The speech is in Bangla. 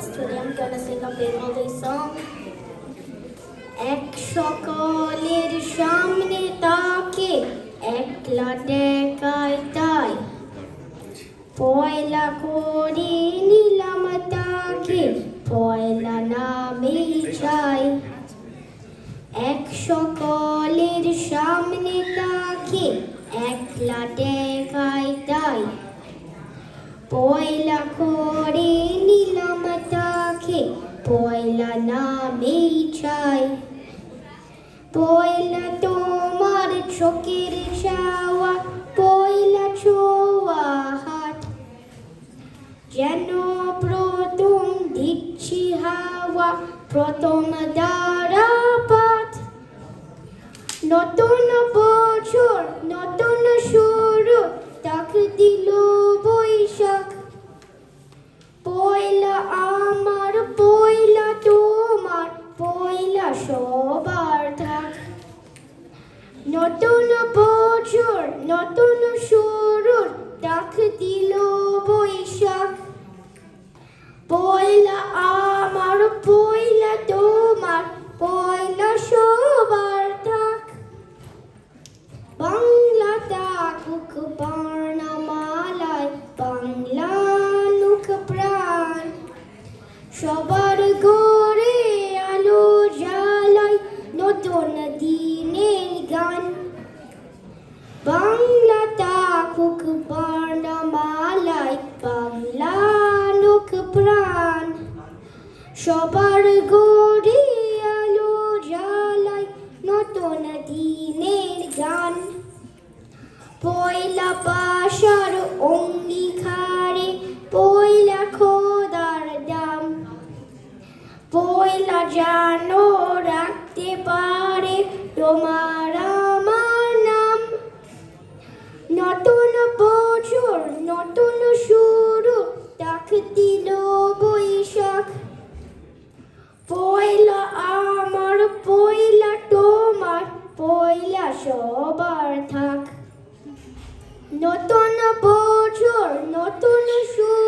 class. Today I'm gonna sing a holiday song. এক সকলের সামনে তাকে একলা দেখায় তাই পয়লা করে নিলাম তাকে পয়লা নামেই চাই এক সকলের সামনে তাকে একলা দেখায় তাই পয়লা করে তাকে পয়লা নামেই চাই। পয়লা তোমার চোখের ছাওয়া পয়লা ছোয়া হাত। যেন প্রথম দিচ্ছি হাওয়া, প্রথম দ্বারা পাঠ নতুন বছর সবার থাক নতুন বছর, নতুন ডাক দিল বৈশাখ। পয়লা আমার, পয়লা তোমার, পয়লা সবার থাক বাংলা থাকুক বর্ণমালায় বাংলা লোক প্রাণ। সবার গড়ে দিনের গান। বাংলা থাকুক বর্ণমালায় বাংলা লোক প্রাণ। সবার গড়ে আলো জ্বালাই নতুন দিনের গান। পয়লা পাশার অঙ্গীকারে পয়লা খোদার দাম। পয়লা জানো রাখতে পারে তোমার আমার নাম। নতুন বছর, নতুন শুরু তাক দিল বৈশাখ। পয়লা আমার, পয়লা তোমার, পয়লা সবার থাক। নতুন বছর, নতুন শুরু